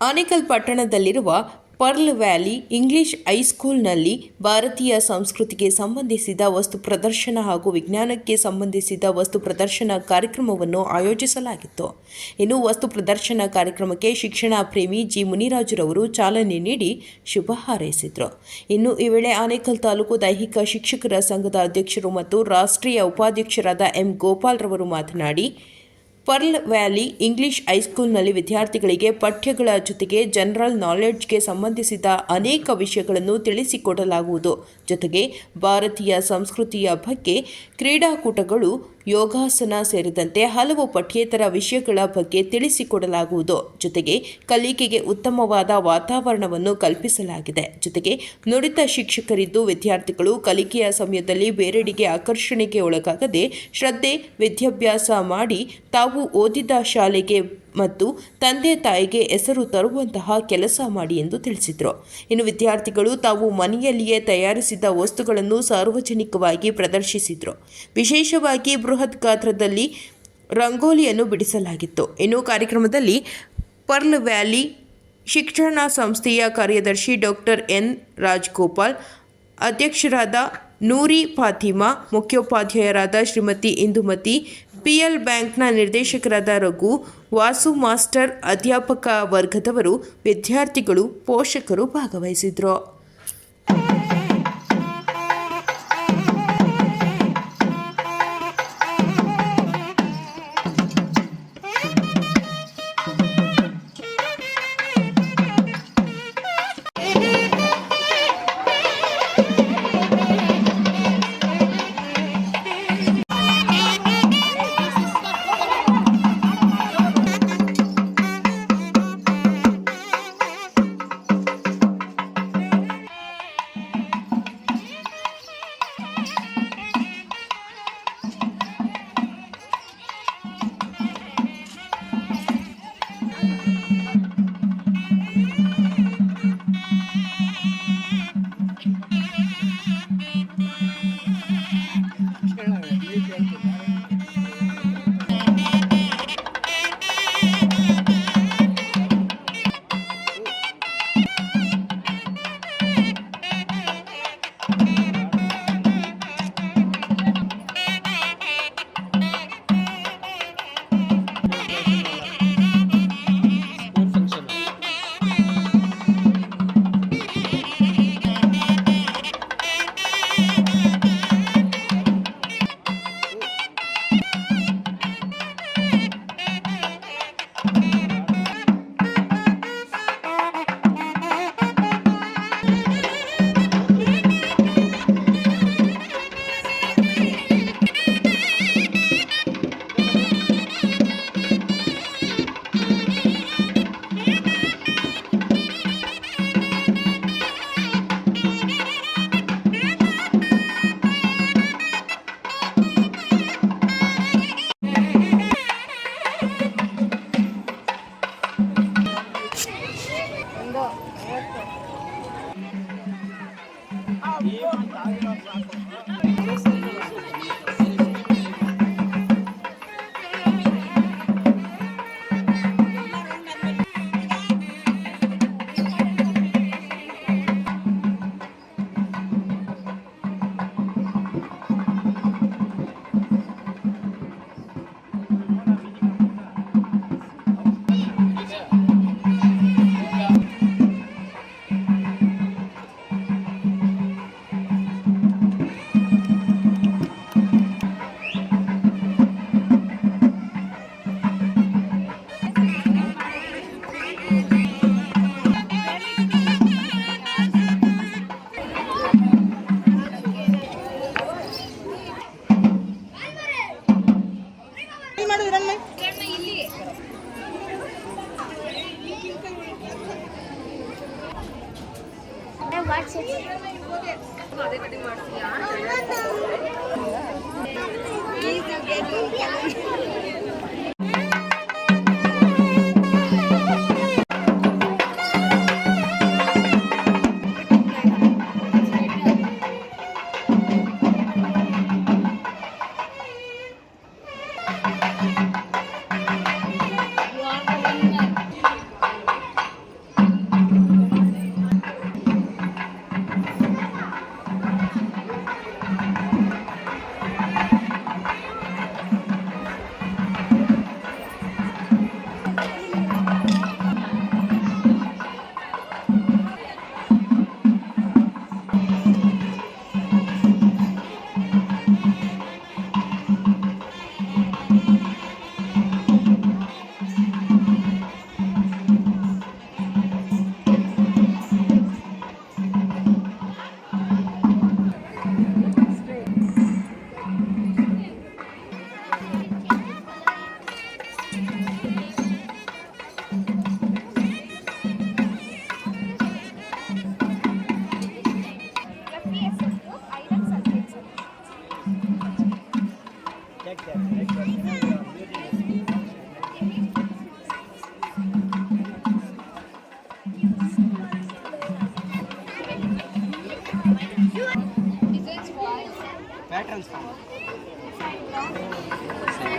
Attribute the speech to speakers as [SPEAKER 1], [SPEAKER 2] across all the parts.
[SPEAKER 1] ಆನೇಕಲ್ ಪಟ್ಟಣದಲ್ಲಿರುವ pearl valley English ಹೈಸ್ಕೂಲ್ನಲ್ಲಿ ಭಾರತೀಯ ಸಂಸ್ಕೃತಿಗೆ ಸಂಬಂಧಿಸಿದ ವಸ್ತು ಪ್ರದರ್ಶನ ಹಾಗೂ ವಿಜ್ಞಾನಕ್ಕೆ ಸಂಬಂಧಿಸಿದ ವಸ್ತು ಪ್ರದರ್ಶನ ಕಾರ್ಯಕ್ರಮವನ್ನು ಆಯೋಜಿಸಲಾಗಿತ್ತು. ಇನ್ನು ವಸ್ತು ಪ್ರದರ್ಶನ ಕಾರ್ಯಕ್ರಮಕ್ಕೆ ಶಿಕ್ಷಣ ಪ್ರೇಮಿ ಜಿ. ಮುನಿರಾಜುರವರು ಚಾಲನೆ ನೀಡಿ ಶುಭ ಹಾರೈಸಿದರು. ಇನ್ನು ಈ ವೇಳೆ ಆನೇಕಲ್ ತಾಲೂಕು ದೈಹಿಕ ಶಿಕ್ಷಕರ ಸಂಘದ ಅಧ್ಯಕ್ಷರು ಮತ್ತು ರಾಷ್ಟ್ರೀಯ ಉಪಾಧ್ಯಕ್ಷರಾದ ಎಂ. ಗೋಪಾಲ್ರವರು ಮಾತನಾಡಿ ಪರ್ಲ್ ವ್ಯಾಲಿ ಇಂಗ್ಲಿಷ್ ಹೈಸ್ಕೂಲ್ನಲ್ಲಿ ವಿದ್ಯಾರ್ಥಿಗಳಿಗೆ ಪಠ್ಯಗಳ ಜೊತೆಗೆ ಜನರಲ್ ನಾಲೆಡ್ಜ್ಗೆ ಸಂಬಂಧಿಸಿದ ಅನೇಕ ವಿಷಯಗಳನ್ನು ತಿಳಿಸಿಕೊಡಲಾಗುವುದು. ಜೊತೆಗೆ ಭಾರತೀಯ ಸಂಸ್ಕೃತಿಯ ಬಗ್ಗೆ ಕ್ರೀಡಾಕೂಟಗಳು ಯೋಗಾಸನ ಸೇರಿದಂತೆ ಹಲವು ಪಠ್ಯೇತರ ವಿಷಯಗಳ ಬಗ್ಗೆ ತಿಳಿಸಿಕೊಡಲಾಗುವುದು. ಜೊತೆಗೆ ಕಲಿಕೆಗೆ ಉತ್ತಮವಾದ ವಾತಾವರಣವನ್ನು ಕಲ್ಪಿಸಲಾಗಿದೆ. ಜೊತೆಗೆ ನುರಿತ ಶಿಕ್ಷಕರಿದ್ದು ವಿದ್ಯಾರ್ಥಿಗಳು ಕಲಿಕೆಯ ಸಮಯದಲ್ಲಿ ಬೇರೆಡೆಗೆ ಆಕರ್ಷಣೆಗೆ ಒಳಗಾಗದೆ ಶ್ರದ್ಧೆ, ವಿದ್ಯಾಭ್ಯಾಸ ಮಾಡಿ ತಾವು ಓದಿದ ಶಾಲೆಗೆ ಮತ್ತು ತಂದೆ ತಾಯಿಗೆ ಹೆಸರು ತರುವಂತಹ ಕೆಲಸ ಮಾಡಿ ಎಂದು ತಿಳಿಸಿದರು. ಇನ್ನು ವಿದ್ಯಾರ್ಥಿಗಳು ತಾವು ಮನೆಯಲ್ಲಿಯೇ ತಯಾರಿಸಿದ ವಸ್ತುಗಳನ್ನು ಸಾರ್ವಜನಿಕವಾಗಿ ಪ್ರದರ್ಶಿಸಿದರು. ವಿಶೇಷವಾಗಿ ಬೃಹತ್ ಗಾತ್ರದಲ್ಲಿ ರಂಗೋಲಿಯನ್ನು ಬಿಡಿಸಲಾಗಿತ್ತು. ಇನ್ನು ಕಾರ್ಯಕ್ರಮದಲ್ಲಿ ಪರ್ಲ್ ವ್ಯಾಲಿ ಶಿಕ್ಷಣ ಸಂಸ್ಥೆಯ ಕಾರ್ಯದರ್ಶಿ ಡಾಕ್ಟರ್ ಎನ್ ರಾಜ್ಗೋಪಾಲ್ ಅಧ್ಯಕ್ಷರಾದ ನೂರಿ ಫಾತಿಮಾ, ಮುಖ್ಯೋಪಾಧ್ಯಾಯರಾದ ಶ್ರೀಮತಿ ಇಂದುಮತಿ, ಪಿಎಲ್ ಬ್ಯಾಂಕ್ನ ನಿರ್ದೇಶಕರಾದ ರಘು, ವಾಸು ಮಾಸ್ಟರ್ ಅಧ್ಯಾಪಕ ವರ್ಗದವರು ವಿದ್ಯಾರ್ಥಿಗಳು ಪೋಷಕರು ಭಾಗವಹಿಸಿದ್ರು.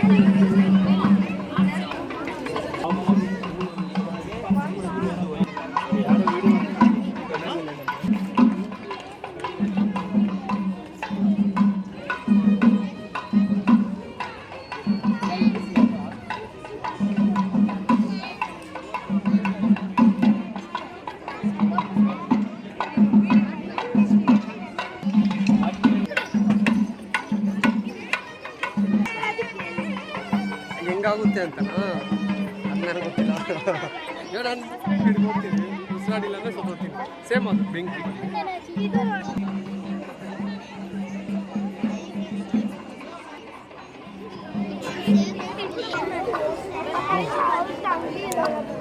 [SPEAKER 2] Thank you. ಹೋಗ್ತೀನಿ ಸೇಮ್ ಅದು ಬೆಂಕಿ
[SPEAKER 3] I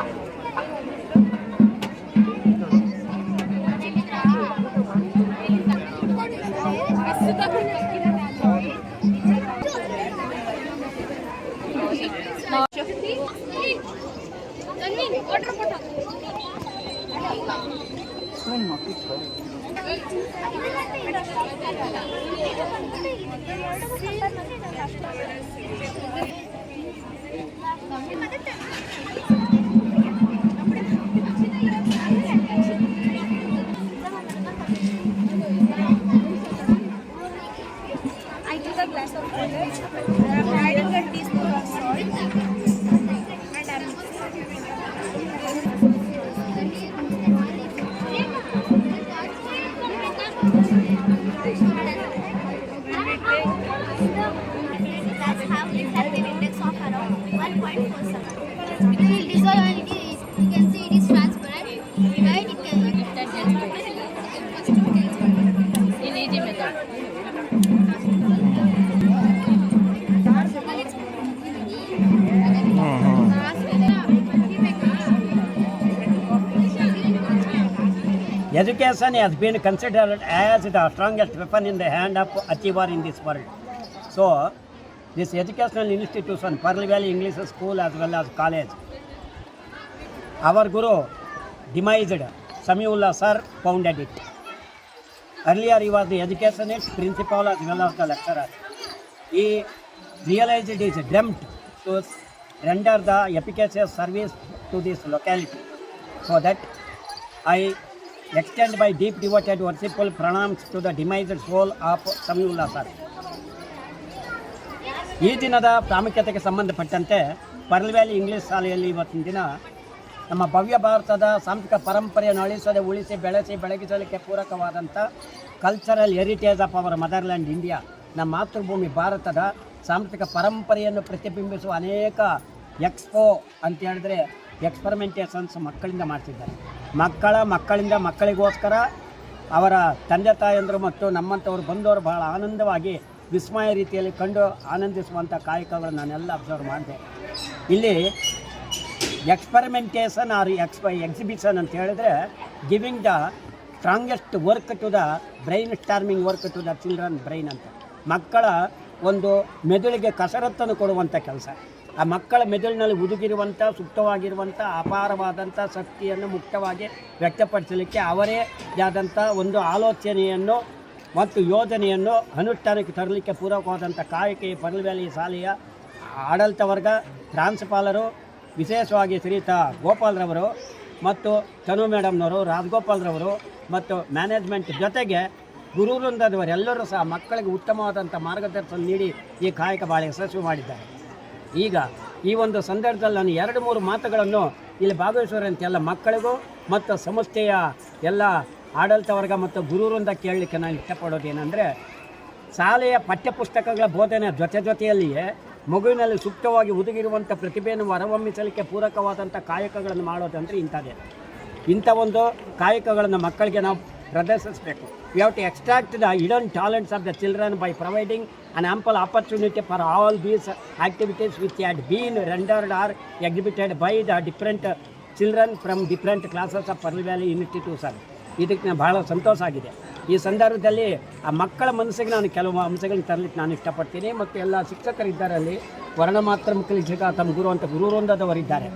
[SPEAKER 3] ಸಂಪರ್ಕ
[SPEAKER 4] Education has been considered as the strongest weapon in the hand of achiever in this world. So, this educational institution, Pearl Valley English School as well as college, our Guru demised Samiullah sir founded it. Earlier he was the educationist, principal as well as the lecturer. He realized it is dreamt to render the efficacious service to this locality. So that I extend by deep devoted worshipful pranams to the demised soul of Samiullah sir ಈ ದಿನದ ಪ್ರಾಮುಖ್ಯತೆಗೆ ಸಂಬಂಧಪಟ್ಟಂತೆ pearl valley English ಶಾಲೆಯಲ್ಲಿ ಇವತ್ತಿನ ದಿನ ನಮ್ಮ ಭವ್ಯ ಭಾರತದ ಸಾಂಸ್ಕೃತಿಕ ಪರಂಪರೆಯನ್ನು ಅಳಿಸದೆ, ಉಳಿಸಿ, ಬೆಳೆಸಿ, ಬೆಳಗಿಸಲಿಕ್ಕೆ ಪೂರಕವಾದಂಥ cultural heritage of our motherland India ನಮ್ಮ ಮಾತೃಭೂಮಿ ಭಾರತದ ಸಾಂಸ್ಕೃತಿಕ ಪರಂಪರೆಯನ್ನು ಪ್ರತಿಬಿಂಬಿಸುವ ಅನೇಕ ಎಕ್ಸ್ಪೋ ಅಂತ ಹೇಳಿದ್ರೆ ಎಕ್ಸ್ಪರಿಮೆಂಟೇಷನ್ಸ್ ಮಕ್ಕಳಿಂದ ಮಾಡ್ತಿದ್ದಾರೆ. ಮಕ್ಕಳ, ಮಕ್ಕಳಿಂದ ಮಕ್ಕಳಿಗೋಸ್ಕರ ಅವರ ತಂದೆ, ತಾಯಂದರು ಮತ್ತು ನಮ್ಮಂಥವ್ರು ಬಂದವರು ಬಹಳ ಆನಂದವಾಗಿ ವಿಸ್ಮಯ ರೀತಿಯಲ್ಲಿ ಕಂಡು ಆನಂದಿಸುವಂಥ ಕಾಯಕಗಳನ್ನು ನಾನೆಲ್ಲ ಅಬ್ಸರ್ವ್ ಮಾಡಿದೆ. ಇಲ್ಲಿ ಎಕ್ಸ್ಪರಿಮೆಂಟೇಷನ್ ಆರ್ ಎಕ್ಸ್ಪ ಎಕ್ಸಿಬಿಷನ್ ಅಂತ ಹೇಳಿದ್ರೆ giving the strongest work to the brainstorming work to the children brain ಅಂತ. ಮಕ್ಕಳ ಒಂದು ಮೆದುಳಿಗೆ ಕಸರತ್ತನ್ನು ಕೊಡುವಂಥ ಕೆಲಸ. ಆ ಮಕ್ಕಳ ಮೆದುಳಿನಲ್ಲಿ ಹುದುಗಿರುವಂಥ, ಸುಪ್ತವಾಗಿರುವಂಥ, ಅಪಾರವಾದಂಥ ಶಕ್ತಿಯನ್ನು ಮುಕ್ತವಾಗಿ ವ್ಯಕ್ತಪಡಿಸಲಿಕ್ಕೆ ಅವರೇ ಆದಂಥ ಒಂದು ಆಲೋಚನೆಯನ್ನು ಮತ್ತು ಯೋಜನೆಯನ್ನು ಅನುಷ್ಠಾನಕ್ಕೆ ತರಲಿಕ್ಕೆ ಪೂರಕವಾದಂಥ ಕಾಯಕ ಈ ಪರ್ಲ್ ವ್ಯಾಲಿ ಶಾಲೆಯ ಆಡಳಿತ ವರ್ಗ, ಪ್ರಾಂಶುಪಾಲರು, ವಿಶೇಷವಾಗಿ ಶ್ರೀತ ಗೋಪಾಲ್ರವರು ಮತ್ತು ತನು ಮೇಡಮ್ನವರು ರಾಜಗೋಪಾಲ್ರವರು ಮತ್ತು ಮ್ಯಾನೇಜ್ಮೆಂಟ್ ಜೊತೆಗೆ ಗುರು ವೃಂದದವರೆಲ್ಲರೂ ಸಹ ಮಕ್ಕಳಿಗೆ ಉತ್ತಮವಾದಂಥ ಮಾರ್ಗದರ್ಶನ ನೀಡಿ ಈ ಕಾಯಕ ಭಾಳ ಯಶಸ್ವಿ ಮಾಡಿದ್ದಾರೆ. ಈಗ ಈ ಒಂದು ಸಂದರ್ಭದಲ್ಲಿ ನಾನು ಎರಡು ಮೂರು ಮಾತುಗಳನ್ನು ಇಲ್ಲಿ ಭಾಗವಹಿಸುವಂಥ ಎಲ್ಲ ಮಕ್ಕಳಿಗೂ ಮತ್ತು ಸಂಸ್ಥೆಯ ಎಲ್ಲ ಆಡಳಿತ ವರ್ಗ ಮತ್ತು ಗುರುವರಿಂದ ಕೇಳಲಿಕ್ಕೆ ನಾನು ಇಷ್ಟಪಡೋದೇನೆಂದರೆ ಶಾಲೆಯ ಪಠ್ಯಪುಸ್ತಕಗಳ ಬೋಧನೆ ಜೊತೆ ಜೊತೆಯಲ್ಲಿಯೇ ಮಗುವಿನಲ್ಲಿ ಸೂಕ್ತವಾಗಿ ಹುದುಗಿರುವಂಥ ಪ್ರತಿಭೆಯನ್ನು ಹೊರಹೊಮ್ಮಿಸಲಿಕ್ಕೆ ಪೂರಕವಾದಂಥ ಕಾಯಕಗಳನ್ನು ಮಾಡೋದಂದರೆ ಇಂಥದ್ದೇ. ಇಂಥ ಒಂದು ಕಾಯಕಗಳನ್ನು ಮಕ್ಕಳಿಗೆ ನಾವು ಪ್ರದರ್ಶಿಸಬೇಕು. We have to extract the hidden talents of the children by providing an ample opportunity for all these activities which had been rendered or exhibited by the different children from different classes of Pearl Valley institution ಇದಕ್ಕೆ ನಾನು ಭಾಳ ಸಂತೋಷ ಆಗಿದೆ. ಈ ಸಂದರ್ಭದಲ್ಲಿ ಆ ಮಕ್ಕಳ ಮನಸ್ಸಿಗೆ ನಾನು ಕೆಲವು ಅಂಶಗಳನ್ನ ತರಲಿಕ್ಕೆ ನಾನು ಇಷ್ಟಪಡ್ತೀನಿ. ಮತ್ತು ಎಲ್ಲ ಶಿಕ್ಷಕರಿದ್ದಾರೆ ಅಲ್ಲಿ ವರ್ಣ ಮಾತ್ರ ಶಿಕ್ಷಕ ತಮ್ಮ ಗುರು ಅಂತ ಗುರುವೃಂದದವರಿದ್ದಾರೆ.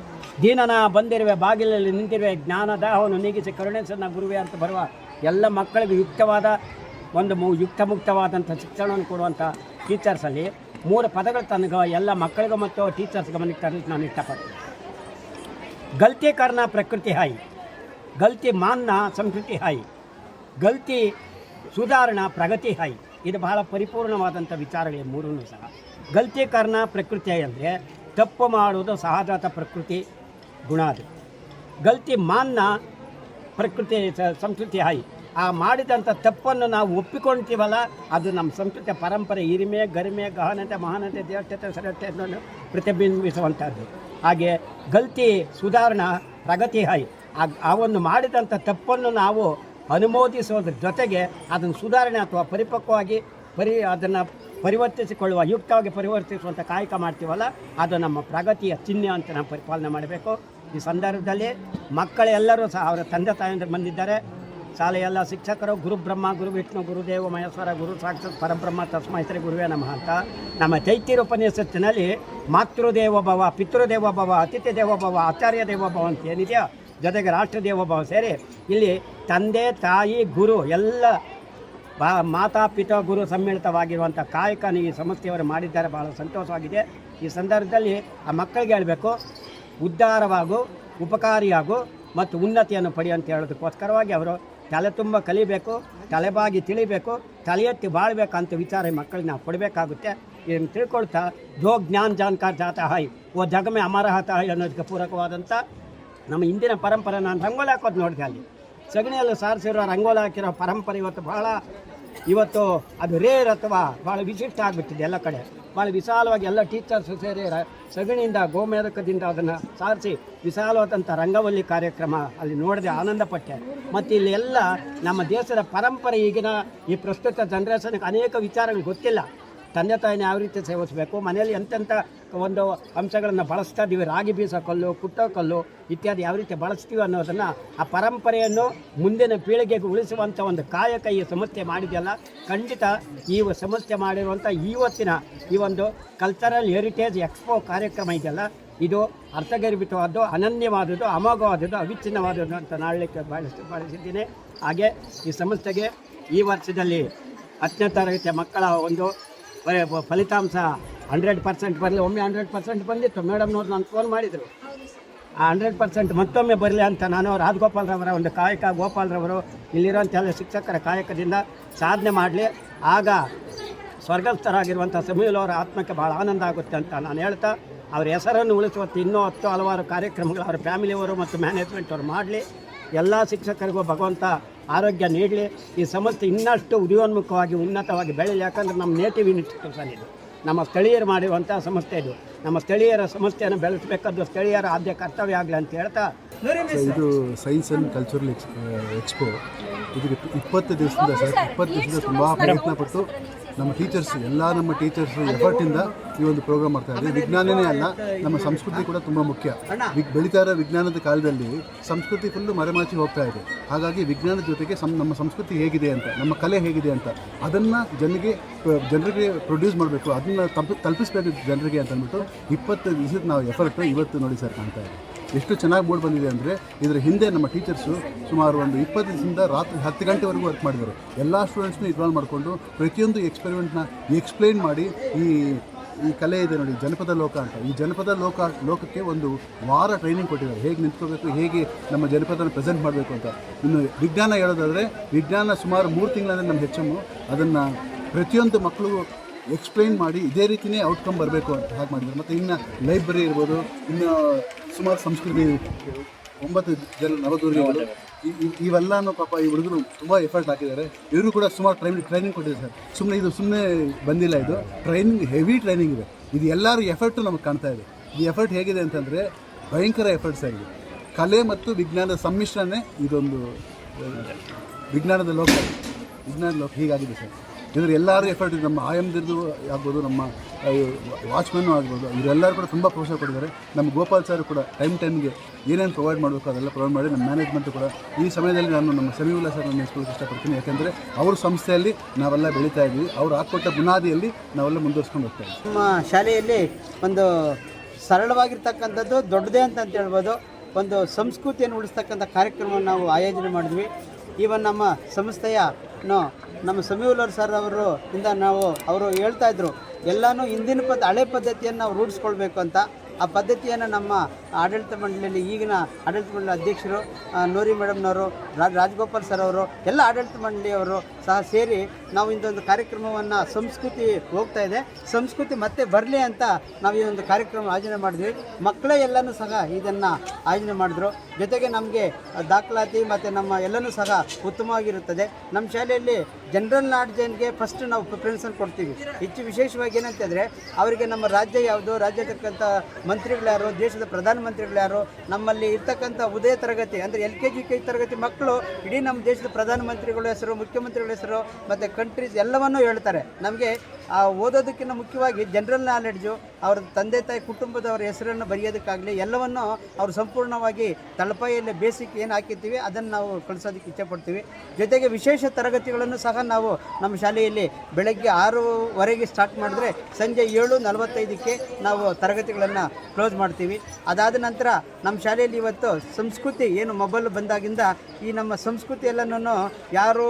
[SPEAKER 4] ದೀನನ ಬಂದಿರುವೆ ಬಾಗಿಲಲ್ಲಿ ನಿಂತಿರುವೆ ಜ್ಞಾನ ದಾಹವನ್ನು ನೀಗಿಸಿ ಕರುಣೆಸನ್ನ ಗುರುವೆ ಅಂತ ಬರುವ ಎಲ್ಲ ಮಕ್ಕಳಿಗೆ ಯುಕ್ತವಾದ ಒಂದು ಮು ಯುಕ್ತ ಮುಕ್ತವಾದಂಥ ಶಿಕ್ಷಣವನ್ನು ಕೊಡುವಂಥ ಟೀಚರ್ಸಲ್ಲಿ ಮೂರು ಪದಗಳು ತನಗ ಎಲ್ಲ ಮಕ್ಕಳಿಗೂ ಮತ್ತು ಟೀಚರ್ಸ್ ಗಮನಕ್ಕೆ ತರಲಿಕ್ಕೆ ನಾನು ಇಷ್ಟಪಡ್ತೀನಿ. ಗಲ್ತಿ ಕಾರಣ ಪ್ರಕೃತಿ ಹಾಯಿ ಗಲ್ತಿ ಮಾನ್ನ ಸಂಸ್ಕೃತಿ ಹಾಯಿ ಗಲ್ತಿ ಸುಧಾರಣಾ ಪ್ರಗತಿ ಹಾಯಿ ಇದು ಬಹಳ ಪರಿಪೂರ್ಣವಾದಂಥ ವಿಚಾರಗಳೇ ಮೂರೂ ಸಹ. ಗಲ್ತಿ ಕಾರಣ ಪ್ರಕೃತಿ ಹಾಯಿ ಅಂದರೆ ತಪ್ಪು ಮಾಡುವುದು ಸಹಜಾತ ಪ್ರಕೃತಿ ಗುಣ ಅದು ಗಲ್ತಿ ಮಾನ್ನ ಪ್ರಕೃತಿ ಸಂಸ್ಕೃತಿ ಹಾಯಿ ಆ ಮಾಡಿದಂಥ ತಪ್ಪನ್ನು ನಾವು ಒಪ್ಪಿಕೊಳ್ತೀವಲ್ಲ ಅದು ನಮ್ಮ ಸಂಸ್ಕೃತಿಯ ಪರಂಪರೆ, ಹಿರಿಮೆ, ಗರಿಮೆ, ಗಹನತೆ, ಮಹಾನತೆ ಜ್ಯೇಷ್ಠತೆ ಅನ್ನೋದು ಪ್ರತಿಬಿಂಬಿಸುವಂಥದ್ದು ಹಾಗೆ ಗಲ್ತಿ ಸುಧಾರಣ ಪ್ರಗತಿ ಹಾಯಿ ಆ ಒಂದು ಮಾಡಿದಂಥ ತಪ್ಪನ್ನು ನಾವು ಅನುಮೋದಿಸುವುದರ ಜೊತೆಗೆ ಅದನ್ನು ಸುಧಾರಣೆ ಅಥವಾ ಪರಿಪಕ್ವವಾಗಿ ಪರಿ ಅದನ್ನು ಪರಿವರ್ತಿಸಿಕೊಳ್ಳುವ, ಯುಕ್ತವಾಗಿ ಪರಿವರ್ತಿಸುವಂಥ ಕಾಯಕ ಮಾಡ್ತೀವಲ್ಲ, ಅದು ನಮ್ಮ ಪ್ರಗತಿಯ ಚಿಹ್ನೆ ಅಂತ ನಾವು ಪರಿಪಾಲನೆ ಮಾಡಬೇಕು. ಈ ಸಂದರ್ಭದಲ್ಲಿ ಮಕ್ಕಳೆಲ್ಲರೂ ಸಹ ಅವರ ತಂದೆ ತಾಯಂದಿರು ಬಂದಿದ್ದಾರೆ. ಶಾಲೆಯೆಲ್ಲ ಶಿಕ್ಷಕರು ಗುರು ಬ್ರಹ್ಮ, ಗುರು ವಿಷ್ಣು ಗುರುದೇವ ಮಹೇಶ್ವರ, ಗುರು ಸಾಕ್ಷಾತ್ ಪರಬ್ರಹ್ಮ ತಸ್ಮೈತ್ರಿ ಗುರುವೇ ನಮಃ ಅಂತ ನಮ್ಮ ಚೈತ್ಯರ ಉಪನಿಷತ್ತಿನಲ್ಲಿ ಮಾತೃದೇವ ಭವ ಪಿತೃದೇವ ಭವ, ಅತಿಥಿ ದೇವ ಭವ, ಆಚಾರ್ಯ ದೇವ ಭವ ಅಂತ ಏನಿದೆಯೋ ಜೊತೆಗೆ ರಾಷ್ಟ್ರ ದೇವ ಭವ ಸೇರಿ ಇಲ್ಲಿ ತಂದೆ, ತಾಯಿ, ಗುರು ಎಲ್ಲ ಬಾ ಮಾತಾ ಪಿತ ಗುರು ಸಮ್ಮಿಳಿತವಾಗಿರುವಂಥ ಕಾಯಕನ ಈ ಸಂಸ್ಥೆಯವರು ಮಾಡಿದ್ದಾರೆ. ಭಾಳ ಸಂತೋಷವಾಗಿದೆ. ಈ ಸಂದರ್ಭದಲ್ಲಿ ಆ ಮಕ್ಕಳಿಗೆ ಹೇಳಬೇಕು ಉದ್ಧಾರವಾಗು, ಉಪಕಾರಿಯಾಗೋ ಮತ್ತು ಉನ್ನತಿಯನ್ನು ಪಡಿ ಅಂತ ಹೇಳೋದಕ್ಕೋಸ್ಕರವಾಗಿ ಅವರು ತಲೆ ತುಂಬ ಕಲಿಬೇಕು, ತಲೆಬಾಗಿ ತಿಳಿಬೇಕು, ತಲೆ ಎತ್ತಿ ಬಾಳ್ಬೇಕಂತ ವಿಚಾರ ಮಕ್ಕಳಿಗೆ ನಾವು ಕೊಡಬೇಕಾಗುತ್ತೆ. ಇದನ್ನು ತಿಳ್ಕೊಳ್ತಾ ಜೋ ಜ್ಞಾನ ಜಾನ್ಕಾರ್ ಜಾತ ಹಾಯ್ ಓ ಜಗಮೆ ಅಮರಹತ ಹಾಯ್ ಅನ್ನೋದಕ್ಕೆ ಪೂರಕವಾದಂಥ ನಮ್ಮ ಹಿಂದಿನ ಪರಂಪರೆ ನಾನು ರಂಗೋಲಿ ಹಾಕೋದು ನೋಡಿದೆ ಅಲ್ಲಿ. ಸಗಣಿಯಲ್ಲಿ ಸಾರಿಸಿರುವ ರಂಗೋಲಿ ಹಾಕಿರೋ ಪರಂಪರೆ ಇವತ್ತು ಬಹಳ, ಇವತ್ತು ಅದು ರೇರ್ ಅಥವಾ ಭಾಳ ವಿಶಿಷ್ಟ ಆಗಿಬಿಟ್ಟಿದೆ ಎಲ್ಲ ಕಡೆ. ಭಾಳ ವಿಶಾಲವಾಗಿ ಎಲ್ಲ ಟೀಚರ್ಸ್ ಸೇರಿ ಸಗಣಿಯಿಂದ ಗೋಮೇಧಕದಿಂದ ಅದನ್ನು ಸಾರಿಸಿ ವಿಶಾಲವಾದಂಥ ರಂಗವಲ್ಲಿ ಕಾರ್ಯಕ್ರಮ ಅಲ್ಲಿ ನೋಡಿದೆ ಆನಂದಪಟ್ಟೆ. ಮತ್ತು ಇಲ್ಲಿ ಎಲ್ಲ ನಮ್ಮ ದೇಶದ ಪರಂಪರೆ ಈಗಿನ ಈ ಪ್ರಸ್ತುತ ಜನ್ರೇಷನ್ಗೆ ಅನೇಕ ವಿಚಾರಗಳು ಗೊತ್ತಿಲ್ಲ. ತಂದೆ ತಾಯಿನ ಯಾವ ರೀತಿ ಸೇವಿಸಬೇಕು ಮನೆಯಲ್ಲಿ ಎಂತೆಂಥ ಒಂದು ಅಂಶಗಳನ್ನು ಬಳಸ್ತಾ ಇದ್ದೀವಿ ರಾಗಿ ಬೀಸೋ ಕಲ್ಲು, ಕುಟ್ಟೋ ಕಲ್ಲು ಇತ್ಯಾದಿ ಯಾವ ರೀತಿ ಬಳಸ್ತೀವಿ ಅನ್ನೋದನ್ನು ಆ ಪರಂಪರೆಯನ್ನು ಮುಂದಿನ ಪೀಳಿಗೆಗೆ ಉಳಿಸುವಂಥ ಒಂದು ಕಾಯಕ ಈ ಸಮಸ್ಯೆ ಮಾಡಿದೆಯಲ್ಲ. ಖಂಡಿತ ಈ ಸಮಸ್ಯೆ ಮಾಡಿರುವಂಥ ಇವತ್ತಿನ ಈ ಒಂದು ಕಲ್ಚರಲ್ ಹೆರಿಟೇಜ್ ಎಕ್ಸ್ಪೋ ಕಾರ್ಯಕ್ರಮ ಇದೆಯಲ್ಲ, ಇದು ಅರ್ಥಗರ್ಭಿತವಾದ್ದು, ಅನನ್ಯವಾದದ್ದು, ಅಮೋಘವಾದದ್ದು, ಅವಿಚ್ಛಿನ್ನವಾದದ್ದು ಅಂತ ನಾಳಲಿಕ್ಕೆ ಬಳಸಿ ಬಳಸಿದ್ದೀನಿ ಹಾಗೆ ಈ ಸಂಸ್ಥೆಗೆ ಈ ವರ್ಷದಲ್ಲಿ ಹತ್ತನೇ ತರಗತಿಯ ಮಕ್ಕಳ ಒಂದು ಫಲಿತಾಂಶ ಹಂಡ್ರೆಡ್ ಪರ್ಸೆಂಟ್ ಬರಲಿ, ಒಮ್ಮೆ ಹಂಡ್ರೆಡ್ ಪರ್ಸೆಂಟ್ ಬಂದಿತ್ತು. ಮೇಡಮ್ನವ್ರು ನಾನು ಫೋನ್ ಮಾಡಿದರು. ಆ ಹಂಡ್ರೆಡ್ ಪರ್ಸೆಂಟ್ ಮತ್ತೊಮ್ಮೆ ಬರಲಿ ಅಂತ ನಾನು ರಾಜಗೋಪಾಲ್ರವರ ಒಂದು ಕಾಯಕ ಗೋಪಾಲ್ರವರು ಇಲ್ಲಿರುವಂಥ ಎಲ್ಲ ಶಿಕ್ಷಕರ ಕಾಯಕದಿಂದ ಸಾಧನೆ ಮಾಡಲಿ. ಆಗ ಸ್ವರ್ಗಸ್ಥರಾಗಿರುವಂಥ ಅವರ ಆತ್ಮಕ್ಕೆ ಭಾಳ ಆನಂದ ಆಗುತ್ತೆ ಅಂತ ನಾನು ಹೇಳ್ತಾ, ಅವ್ರ ಹೆಸರನ್ನು ಉಳಿಸುವತ್ತು ಇನ್ನೂ ಹತ್ತು ಹಲವಾರು ಕಾರ್ಯಕ್ರಮಗಳು ಅವ್ರ ಫ್ಯಾಮಿಲಿಯವರು ಮತ್ತು ಮ್ಯಾನೇಜ್ಮೆಂಟ್ ಅವರು ಮಾಡಲಿ. ಎಲ್ಲ ಶಿಕ್ಷಕರಿಗೂ ಭಗವಂತ ಆರೋಗ್ಯ ನೀಡಲಿ. ಈ ಸಮಸ್ಯೆ ಇನ್ನಷ್ಟು ಉದಯೋನ್ಮುಖವಾಗಿ ಉನ್ನತವಾಗಿ ಬೆಳೆಯಲಿ ಯಾಕಂದರೆ ನಮ್ಮ ನೇಟಿವ್ ಇನ್ಸ್ಟಿಟ್ಯೂಷನ್ ಇದು. ನಮ್ಮ ಸ್ಥಳೀಯರು ಮಾಡಿರುವಂಥ ಸಂಸ್ಥೆ ಇದು. ನಮ್ಮ ಸ್ಥಳೀಯರ ಸಂಸ್ಥೆಯನ್ನು ಬೆಳೆಸಬೇಕಾದ್ದು ಸ್ಥಳೀಯರ ಆದ್ಯ ಕರ್ತವ್ಯ ಆಗಲಿ ಅಂತ ಹೇಳ್ತಾ.
[SPEAKER 5] ಇದು science and cultural ex expo ಇದಕ್ಕೆ ಇಪ್ಪತ್ತು ದಿವಸದಿಂದ ಸರ್ ಇಪ್ಪತ್ತು ದಿವಸದಿಂದ ತುಂಬ ಪ್ರಯತ್ನ ಪಟ್ಟು ನಮ್ಮ ಟೀಚರ್ಸ್ ಎಲ್ಲ ನಮ್ಮ ಟೀಚರ್ಸ್ ಎಫರ್ಟಿಂದ ಈ ಒಂದು ಪ್ರೋಗ್ರಾಮ್ ಮಾಡ್ತಾ ಇದ್ದೀವಿ ವಿಜ್ಞಾನನೇ ಅಲ್ಲ, ನಮ್ಮ ಸಂಸ್ಕೃತಿ ಕೂಡ ತುಂಬ ಮುಖ್ಯ. ವಿಗ್ ಬೆಳೀತಾ ಇರೋ ವಿಜ್ಞಾನದ ಕಾಲದಲ್ಲಿ ಸಂಸ್ಕೃತಿ ಫುಲ್ ಮರೆಮಾಚಿ ಹೋಗ್ತಾ ಇದೆ. ಹಾಗಾಗಿ ವಿಜ್ಞಾನದ ಜೊತೆಗೆ ಸಂ ನಮ್ಮ ಸಂಸ್ಕೃತಿ ಹೇಗಿದೆ ಅಂತ, ನಮ್ಮ ಕಲೆ ಹೇಗಿದೆ ಅಂತ, ಅದನ್ನು ಜನರಿಗೆ ಜನರಿಗೆ ಪ್ರೊಡ್ಯೂಸ್ ಮಾಡಬೇಕು, ಅದನ್ನು ತಲುಪಿಸಬೇಕು ತಲುಪಿಸ್ಬೇಕು ಜನರಿಗೆ ಅಂತ ಅಂದ್ಬಿಟ್ಟು ಇಪ್ಪತ್ತು ದಿವಸದ ನಾವು ಎಫರ್ಟ್ ಇವತ್ತು ನೋಡಿ ಸರ್ ಕಾಣ್ತಾ ಇದೆ. ಎಷ್ಟು ಚೆನ್ನಾಗಿ ಬೋರ್ಡ್ ಬಂದಿದೆ ಅಂದರೆ ಇದರ ಹಿಂದೆ ನಮ್ಮ ಟೀಚರ್ಸು ಸುಮಾರು ಒಂದು ಇಪ್ಪತ್ತು ದಿವಸದಿಂದ ರಾತ್ರಿ ಹತ್ತು ಗಂಟೆವರೆಗೂ ವರ್ಕ್ ಮಾಡಿದರು ಎಲ್ಲ ಸ್ಟೂಡೆಂಟ್ಸ್ನೂ ಇನ್ವಾಲ್ವ್ ಮಾಡಿಕೊಂಡು ಪ್ರತಿಯೊಂದು ಎಕ್ಸ್ಪೆರಿಮೆಂಟ್ನ ಎಕ್ಸ್ಪ್ಲೈನ್ ಮಾಡಿ ಈ ಈ ಕಲೆ ಇದೆ ನೋಡಿ, ಜನಪದ ಲೋಕ ಅಂತ. ಈ ಜನಪದ ಲೋಕ, ಲೋಕಕ್ಕೆ ಒಂದು ವಾರ ಟ್ರೈನಿಂಗ್ ಕೊಟ್ಟಿದ್ದಾರೆ. ಹೇಗೆ ನಿಂತ್ಕೋಬೇಕು, ಹೇಗೆ ನಮ್ಮ ಜನಪದನ ಪ್ರೆಸೆಂಟ್ ಮಾಡಬೇಕು ಅಂತ. ಇನ್ನು ವಿಜ್ಞಾನ ಹೇಳೋದಾದರೆ, ವಿಜ್ಞಾನ ಸುಮಾರು ಮೂರು ತಿಂಗಳಂದರೆ ನಮ್ಮ ಹೆಚ್ಚಮ್ಮು ಅದನ್ನು ಪ್ರತಿಯೊಂದು ಮಕ್ಕಳು ಎಕ್ಸ್ಪ್ಲೈನ್ ಮಾಡಿ ಇದೇ ರೀತಿಯೇ ಔಟ್ಕಮ್ ಬರಬೇಕು ಅಂತ ಹಾಗೆ ಮಾಡಿದ್ದಾರೆ. ಮತ್ತು ಇನ್ನು ಲೈಬ್ರರಿ ಇರ್ಬೋದು, ಇನ್ನು ಸುಮಾರು ಸಂಸ್ಕೃತಿ ಒಂಬತ್ತು ಜನ ನವದುರ್ಗಗಳು ಇವೆಲ್ಲನೂ ಪಾಪ ಈ ಹುಡುಗರು ತುಂಬ ಎಫರ್ಟ್ ಹಾಕಿದ್ದಾರೆ. ಇವರು ಕೂಡ ಸುಮಾರು ಟ್ರೈನಿಂಗ್ ಟ್ರೈನಿಂಗ್ ಕೊಟ್ಟಿದ್ದಾರೆ ಸರ್. ಸುಮ್ಮನೆ ಇದು ಸುಮ್ಮನೆ ಬಂದಿಲ್ಲ ಇದು. ಟ್ರೈನಿಂಗ್ ಹೆವಿ ಟ್ರೈನಿಂಗ್ ಇದೆ. ಇದು ಎಲ್ಲರೂ ಎಫರ್ಟು ನಮಗೆ ಕಾಣ್ತಾ ಇದೆ. ಈ ಎಫರ್ಟ್ ಹೇಗಿದೆ ಅಂತಂದರೆ ಭಯಂಕರ ಎಫರ್ಟ್ಸ್ ಆಗಿದೆ ಕಲೆ ಮತ್ತು ವಿಜ್ಞಾನದ ಸಮ್ಮಿಶ್ರಣನೇ ಇದೊಂದು, ವಿಜ್ಞಾನದ ಲೋಕ. ವಿಜ್ಞಾನದ ಲೋಕ ಹೀಗಾಗಿದೆ ಸರ್. ಇದ್ರ ಎಲ್ಲರೂ ಎಫರ್ಟ್ ನಮ್ಮ ಆಯಮ್ದಿರ್ದು ಆಗ್ಬೋದು, ನಮ್ಮ ವಾಚ್ಮನ್ನು ಆಗ್ಬೋದು, ಇವರೆಲ್ಲರೂ ಕೂಡ ತುಂಬ ಪ್ರೋತ್ಸಾಹ ಕೊಟ್ಟಿದ್ದಾರೆ. ನಮ್ಮ ಗೋಪಾಲ್ ಸರ್ ಕೂಡ ಟೈಮ್ ಟೈಮ್ಗೆ ಏನೇನು ಪ್ರೊವೈಡ್ ಮಾಡಬೇಕು ಅದೆಲ್ಲ ಪ್ರೊವೈಡ್ ಮಾಡಿ, ನಮ್ಮ ಮ್ಯಾನೇಜ್ಮೆಂಟ್ ಕೂಡ ಈ ಸಮಯದಲ್ಲಿ ನಾನು ನಮ್ಮ ಸಮೀವುಲ್ಲಾ ಸರ್ ನೆನೆಸ್ಕೊಳ್ಳೋಕೆ ಇಷ್ಟಪಡ್ತೀನಿ. ಯಾಕೆಂದರೆ ಅವ್ರ ಸಂಸ್ಥೆಯಲ್ಲಿ ನಾವೆಲ್ಲ ಬೆಳೀತಾ ಇದ್ದೀವಿ ಅವ್ರು ಹಾಕ್ಕೊಟ್ಟ ಬುನಾದಿಯಲ್ಲಿ ನಾವೆಲ್ಲ ಮುಂದುವರ್ಸ್ಕೊಂಡು ಹೋಗ್ತಾ ಇದ್ವಿ.
[SPEAKER 6] ನಮ್ಮ ಶಾಲೆಯಲ್ಲಿ ಒಂದು ಸರಳವಾಗಿರ್ತಕ್ಕಂಥದ್ದು ದೊಡ್ಡದೇ ಅಂತ ಅಂತ ಹೇಳ್ಬೋದು. ಒಂದು ಸಂಸ್ಕೃತಿಯನ್ನು ಉಳಿಸ್ತಕ್ಕಂಥ ಕಾರ್ಯಕ್ರಮವನ್ನು ನಾವು ಆಯೋಜನೆ ಮಾಡಿದ್ವಿ. ಈವನ್ ನಮ್ಮ ಸಂಸ್ಥೆಯ ನಮ್ಮ ಸಮೀವುಲರ್ ಸರ್ ಅವರು ಇಂದ ನಾವು, ಅವರು ಹೇಳ್ತಾ ಇದ್ರು, ಎಲ್ಲನೂ ಹಿಂದಿನ ಪದ್ಧ, ಹಳೆ ಪದ್ಧತಿಯನ್ನು ನಾವು ರೂಢಿಸ್ಕೊಳ್ಬೇಕು ಅಂತ. ಆ ಪದ್ಧತಿಯನ್ನು ನಮ್ಮ ಆಡಳಿತ ಮಂಡಳಿಯಲ್ಲಿ ಈಗಿನ ಆಡಳಿತ ಮಂಡಳಿ ಅಧ್ಯಕ್ಷರು ನೋರಿ ಮೇಡಮ್ನವರು ರಾಜ್ ರಾಜಗೋಪಾಲ್ ಸರ್ ಅವರು, ಎಲ್ಲ ಆಡಳಿತ ಮಂಡಳಿಯವರು ಸಹ ಸೇರಿ ನಾವು ಇಂದೊಂದು ಕಾರ್ಯಕ್ರಮವನ್ನು ಸಂಸ್ಕೃತಿ ಹೋಗ್ತಾ ಇದೆ. ಸಂಸ್ಕೃತಿ ಮತ್ತೆ ಬರಲಿ ಅಂತ ನಾವು ಈ ಒಂದು ಕಾರ್ಯಕ್ರಮ ಆಯೋಜನೆ ಮಾಡಿದ್ವಿ. ಮಕ್ಕಳೇ ಎಲ್ಲನೂ ಸಹ ಇದನ್ನು ಆಯೋಜನೆ ಮಾಡಿದ್ರು. ಜೊತೆಗೆ ನಮಗೆ ದಾಖಲಾತಿ ಮತ್ತು ನಮ್ಮ ಎಲ್ಲನೂ ಸಹ ಉತ್ತಮವಾಗಿರುತ್ತದೆ. ನಮ್ಮ ಶಾಲೆಯಲ್ಲಿ ಜನರಲ್ ನಾಡ್ಜನ್ಗೆ ಫಸ್ಟ್ ನಾವು ಪ್ರಿಫರೆನ್ಸನ್ನು ಕೊಡ್ತೀವಿ. ಹೆಚ್ಚು ವಿಶೇಷವಾಗಿ ಏನಂತಂದರೆ ಅವರಿಗೆ ನಮ್ಮ ರಾಜ್ಯ ಯಾವುದು ರಾಜ್ಯದಕ್ಕಂಥ ಮಂತ್ರಿಗಳು ಯಾರು ದೇಶದ ಪ್ರಧಾನಮಂತ್ರಿಗಳು ಯಾರು ನಮ್ಮಲ್ಲಿ ಇರ್ತಕ್ಕಂಥ ಉದಯ ತರಗತಿ, ಅಂದರೆ ಎಲ್ ಕೆ ಜಿ, ಕೆ ತರಗತಿ ಮಕ್ಕಳು, ಇಡೀ ನಮ್ಮ ದೇಶದ ಪ್ರಧಾನಮಂತ್ರಿಗಳ ಹೆಸರು, ಮುಖ್ಯಮಂತ್ರಿಗಳ ಹೆಸರು, ಮತ್ತು ಕಂಟ್ರೀಸ್ ಎಲ್ಲವನ್ನೂ ಹೇಳ್ತಾರೆ. ನಮಗೆ ಆ ಓದೋದಕ್ಕಿಂತ ಮುಖ್ಯವಾಗಿ ಜನರಲ್ ನಾಲೆಡ್ಜು ಅವ್ರ ತಂದೆ, ತಾಯಿ, ಕುಟುಂಬದವರ ಹೆಸರನ್ನು ಬರೆಯೋದಕ್ಕಾಗಲಿ, ಎಲ್ಲವನ್ನು ಅವರು ಸಂಪೂರ್ಣವಾಗಿ ತಳಪಾಯಲ್ಲಿ ಬೇಸಿಕ್ ಏನು ಹಾಕಿರ್ತೀವಿ, ಅದನ್ನು ನಾವು ಕಳಿಸೋದಕ್ಕೆ ಇಚ್ಛೆಪಡ್ತೀವಿ. ಜೊತೆಗೆ ವಿಶೇಷ ತರಗತಿಗಳನ್ನು ಸಹ ನಾವು ನಮ್ಮ ಶಾಲೆಯಲ್ಲಿ ಬೆಳಗ್ಗೆ ಆರೂವರೆಗೆ ಸ್ಟಾರ್ಟ್ ಮಾಡಿದ್ರೆ ಸಂಜೆ ಏಳು ನಲವತ್ತೈದಕ್ಕೆ ನಾವು ತರಗತಿಗಳನ್ನು ಕ್ಲೋಸ್ ಮಾಡ್ತೀವಿ. ಅದಾದ ನಂತರ ನಮ್ಮ ಶಾಲೆಯಲ್ಲಿ ಇವತ್ತು ಸಂಸ್ಕೃತಿ ಏನು ಮೊಬೈಲ್ ಬಂದಾಗಿಂದ ಈ ನಮ್ಮ ಸಂಸ್ಕೃತಿ ಎಲ್ಲನೂ ಯಾರು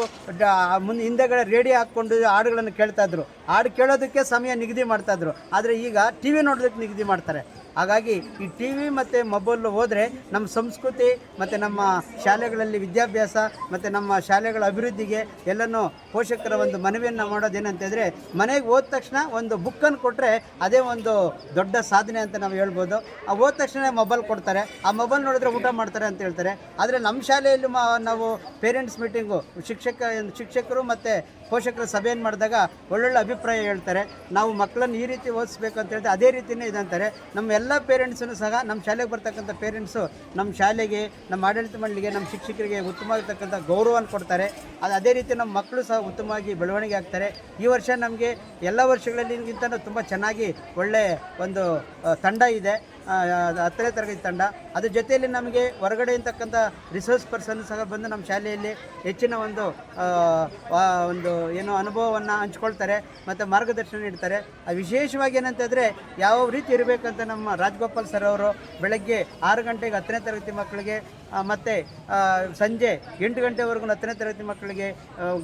[SPEAKER 6] ಮುಂದೆ ಹಿಂದೆಗಡೆ ರೇಡಿಯೋ ಹಾಕ್ಕೊಂಡು ಹಾಡುಗಳನ್ನು ಕೇಳ್ತಾಯಿದ್ರು ಹಾಡು ಕೇಳೋದಕ್ಕೆ ಸಮಯ ನಿಗದಿ ಮಾಡ್ತಾಯಿದ್ರು ಆದರೆ ಈಗ ಟಿ ವಿ ನೋಡೋದಕ್ಕೆ ನಿಗದಿ ಮಾಡ್ತಾರೆ. ಹಾಗಾಗಿ ಈ ಟಿ ವಿ ಮತ್ತು ಮೊಬೈಲ್ ಹೋದರೆ ನಮ್ಮ ಸಂಸ್ಕೃತಿ ಮತ್ತು ನಮ್ಮ ಶಾಲೆಗಳಲ್ಲಿ ವಿದ್ಯಾಭ್ಯಾಸ ಮತ್ತು ನಮ್ಮ ಶಾಲೆಗಳ ಅಭಿವೃದ್ಧಿಗೆ ಎಲ್ಲನೂ ಪೋಷಕರ ಒಂದು ಮನವಿಯನ್ನು ಮಾಡೋದೇನಂತಂದರೆ ಮನೆಗೆ ಹೋದ ತಕ್ಷಣ ಒಂದು ಬುಕ್ಕನ್ನು ಕೊಟ್ಟರೆ ಅದೇ ಒಂದು ದೊಡ್ಡ ಸಾಧನೆ ಅಂತ ನಾವು ಹೇಳ್ಬೋದು. ಆ ಹೋದ ತಕ್ಷಣ ಮೊಬೈಲ್ ಕೊಡ್ತಾರೆ. ಆ ಮೊಬೈಲ್ ನೋಡಿದ್ರೆ ಊಟ ಮಾಡ್ತಾರೆ ಅಂತ ಹೇಳ್ತಾರೆ. ಆದರೆ ನಮ್ಮ ಶಾಲೆಯಲ್ಲಿ ನಾವು ಪೇರೆಂಟ್ಸ್ ಮೀಟಿಂಗು ಶಿಕ್ಷಕ ಶಿಕ್ಷಕರು ಮತ್ತು ಪೋಷಕರ ಸಭೆಯನ್ನು ಮಾಡಿದಾಗ ಒಳ್ಳೊಳ್ಳೆ ಅಭಿಪ್ರಾಯ ಹೇಳ್ತಾರೆ. ನಾವು ಮಕ್ಕಳನ್ನು ಈ ರೀತಿ ಓದಿಸ್ಬೇಕು ಅಂತ ಹೇಳಿದ್ರೆ ಅದೇ ರೀತಿಯೇ ಇದಂತಾರೆ ನಮ್ಮ ಎಲ್ಲ ಪೇರೆಂಟ್ಸನ್ನು ಸಹ ನಮ್ಮ ಶಾಲೆಗೆ ಬರ್ತಕ್ಕಂಥ ಪೇರೆಂಟ್ಸು ನಮ್ಮ ಶಾಲೆಗೆ, ನಮ್ಮ ಆಡಳಿತ ಮಂಡಳಿಗೆ, ನಮ್ಮ ಶಿಕ್ಷಕರಿಗೆ ಉತ್ತಮವಾಗಿರ್ತಕ್ಕಂಥ ಗೌರವವನ್ನು ಕೊಡ್ತಾರೆ. ಅದು ಅದೇ ರೀತಿ ನಮ್ಮ ಮಕ್ಕಳು ಸಹ ಉತ್ತಮವಾಗಿ ಬೆಳವಣಿಗೆ ಆಗ್ತಾರೆ. ಈ ವರ್ಷ ನಮಗೆ ಎಲ್ಲ ವರ್ಷಗಳಲ್ಲಿಗಿಂತ ತುಂಬ ಚೆನ್ನಾಗಿ ಒಳ್ಳೆಯ ಒಂದು ತಂಡ ಇದೆ. ಹತ್ತನೇ ತರಗತಿ ತಂಡ. ಅದ್ರ ಜೊತೆಯಲ್ಲಿ ನಮಗೆ ಹೊರಗಡೆ ಇರ್ತಕ್ಕಂಥ ರಿಸೋರ್ಸ್ ಪರ್ಸನ್ ಸಹ ಬಂದು ನಮ್ಮ ಶಾಲೆಯಲ್ಲಿ ಹೆಚ್ಚಿನ ಒಂದು ಒಂದು ಏನು ಅನುಭವವನ್ನು ಹಂಚ್ಕೊಳ್ತಾರೆ ಮತ್ತು ಮಾರ್ಗದರ್ಶನ ನೀಡ್ತಾರೆ. ವಿಶೇಷವಾಗಿ ಏನಂತಂದರೆ ಯಾವ ರೀತಿ ಇರಬೇಕಂತ ನಮ್ಮ ರಾಜ್ಗೋಪಾಲ್ ಸರ್ ಅವರು ಬೆಳಗ್ಗೆ ಆರು ಗಂಟೆಗೆ ಹತ್ತನೇ ತರಗತಿ ಮಕ್ಕಳಿಗೆ ಮತ್ತೆ ಸಂಜೆ ಎಂಟು ಗಂಟೆವರೆಗೂ ಹತ್ತನೇ ತರಗತಿ ಮಕ್ಕಳಿಗೆ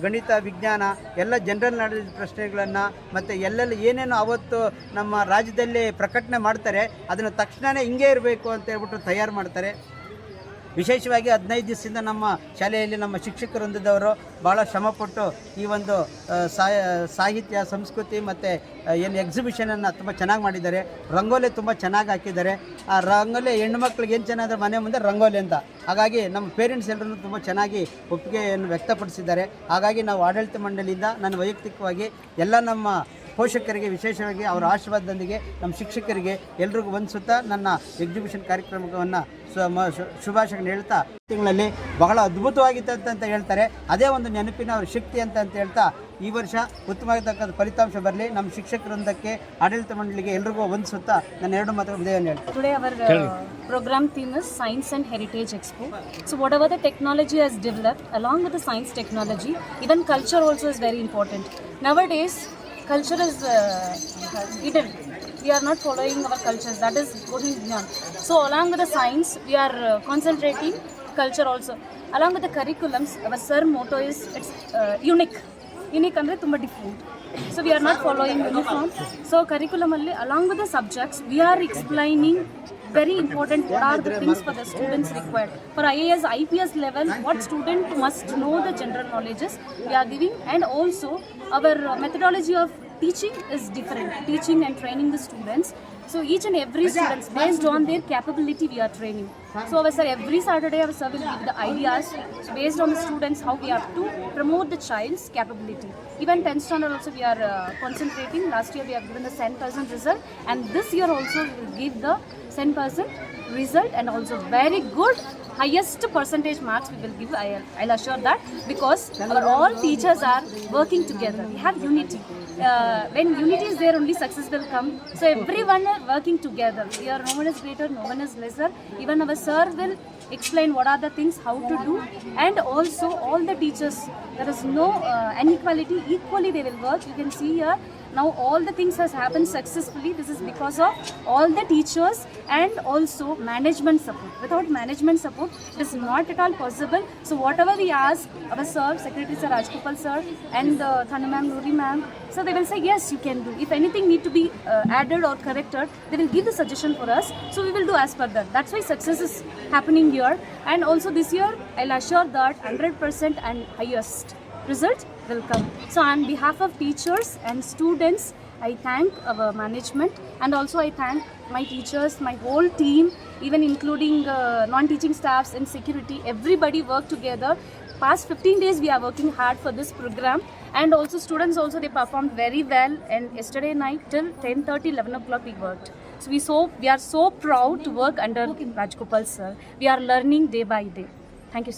[SPEAKER 6] ಗಣಿತ, ವಿಜ್ಞಾನ, ಎಲ್ಲ ಜನರಲ್ ನಾಲೆಜ್ ಪ್ರಶ್ನೆಗಳನ್ನು ಮತ್ತು ಎಲ್ಲೆಲ್ಲಿ ಏನೇನು ಅವತ್ತು ನಮ್ಮ ರಾಜ್ಯದಲ್ಲಿ ಪ್ರಕಟಣೆ ಮಾಡ್ತಾರೆ, ಅದನ್ನು ತಕ್ಷಣವೇ ಹಿಂಗೆ ಇರಬೇಕು ಅಂತ ಹೇಳ್ಬಿಟ್ಟು ತಯಾರು ಮಾಡ್ತಾರೆ. ವಿಶೇಷವಾಗಿ ಹದಿನೈದು ದಿವಸದಿಂದ ನಮ್ಮ ಶಾಲೆಯಲ್ಲಿ ನಮ್ಮ ಶಿಕ್ಷಕರು ಹೊಂದಿದವರು ಭಾಳ ಶ್ರಮಪಟ್ಟು ಈ ಒಂದು ಸಾಹಿತ್ಯ, ಸಂಸ್ಕೃತಿ ಮತ್ತು ಏನು ಎಕ್ಸಿಬಿಷನನ್ನು ತುಂಬ ಚೆನ್ನಾಗಿ ಮಾಡಿದ್ದಾರೆ. ರಂಗೋಲಿ ತುಂಬ ಚೆನ್ನಾಗಿ ಹಾಕಿದ್ದಾರೆ. ಆ ರಂಗೋಲಿ ಹೆಣ್ಣು ಮಕ್ಳಿಗೆ ಏನು ಚೆನ್ನಾದ್ರೆ ಮನೆ ಮುಂದೆ ರಂಗೋಲಿ ಅಂತ. ಹಾಗಾಗಿ ನಮ್ಮ ಪೇರೆಂಟ್ಸ್ ಎಲ್ಲರೂ ತುಂಬ ಚೆನ್ನಾಗಿ ಒಪ್ಪಿಗೆಯನ್ನು ವ್ಯಕ್ತಪಡಿಸಿದ್ದಾರೆ. ಹಾಗಾಗಿ ನಾವು ಆಡಳಿತ ಮಂಡಳಿಯಿಂದ ನಾನು ವೈಯಕ್ತಿಕವಾಗಿ ಎಲ್ಲ ನಮ್ಮ ಪೋಷಕರಿಗೆ ವಿಶೇಷವಾಗಿ ಅವರ ಆಶೀರ್ವಾದದೊಂದಿಗೆ ನಮ್ಮ ಶಿಕ್ಷಕರಿಗೆ ಎಲ್ರಿಗೂ ಒಂದು ಸುತ್ತ ನನ್ನ ಎಕ್ಸಿಬಿಷನ್ ಕಾರ್ಯಕ್ರಮವನ್ನು ಶುಭಾಶಯ ಹೇಳ್ತಾ ತಿಂಗಳಲ್ಲಿ ಬಹಳ ಅದ್ಭುತವಾಗಿತ್ತು ಅಂತ ಅಂತ ಹೇಳ್ತಾರೆ ಅದೇ ಒಂದು ನೆನಪಿನ ಅವ್ರ ಶಕ್ತಿ ಅಂತ ಅಂತ ಹೇಳ್ತಾ ಈ ವರ್ಷ ಉತ್ತಮವಾಗಿರ್ತಕ್ಕಂಥ ಫಲಿತಾಂಶ ಬರಲಿ ನಮ್ಮ ಶಿಕ್ಷಕರೊಂದಕ್ಕೆ ಆಡಳಿತ ಮಂಡಳಿಗೆ ಎಲ್ರಿಗೂ ಒಂದು ಸುತ್ತ ನನ್ನ ಎರಡು ಮಾತುಗಳು ಹೇಳ್ತೀನಿ ಹೇಳ್ತಾರೆ
[SPEAKER 7] Today our uh, program theme is Science and Heritage Expo. So whatever the technology has developed, along with the science technology, even culture also is very important. Nowadays, culture is uh, hidden. We are not following our cultures. That is going beyond. So along with the science, we are uh, concentrating culture also. Along with the curriculums, our sir motto is it's uh, unique. Unique ಅಂದರೆ ತುಂಬ different So we are not following uniform. So curriculum along with the subjects, we are explaining very important what are the things for the students required. For IAS, IPS level, what student must know the general knowledges we are giving and also our methodology of teaching is different. Teaching and training the students so each and every students based on their capability we are training. So our sir every saturday our sir will give the ideas based on the students how we have to promote the child's capability. Even 10th standard also we are uh, concentrating. Last year we have given the 10% result and this year also we will give the 10% result and also very good highest percentage marks we will give. I'll, I'll assure that because our all teachers are working together. We have unity when unity is there only success will come. So everyone are working together. We are no one is greater no one is lesser. Even our sir will explain what are the things how to do. And also all the teachers there is no uh, inequality. Equally they will work. You can see here now all the things has happened successfully. This is because of all the teachers and also management support. Without management support it is not at all possible. So whatever we ask our sir secretary sir rajgopal sir and uh, thanu ma'am Nuri ma'am so they will say yes you can do. If anything need to be uh, added or corrected they will give the suggestion for us. So we will do as per that. That's why success is happening here. And also this year i'll assure that 100% and highest result will come. So on behalf of teachers and students, I thank our management and also I thank my teachers, my whole team, even including uh, non-teaching staffs and security. Everybody worked together. Past 15 days we are working hard for this program and also students also they performed very well and yesterday night till 10:30 11 o'clock we worked. So we so we are so proud to work under Rajgopal sir. We are learning day by day. Thank you so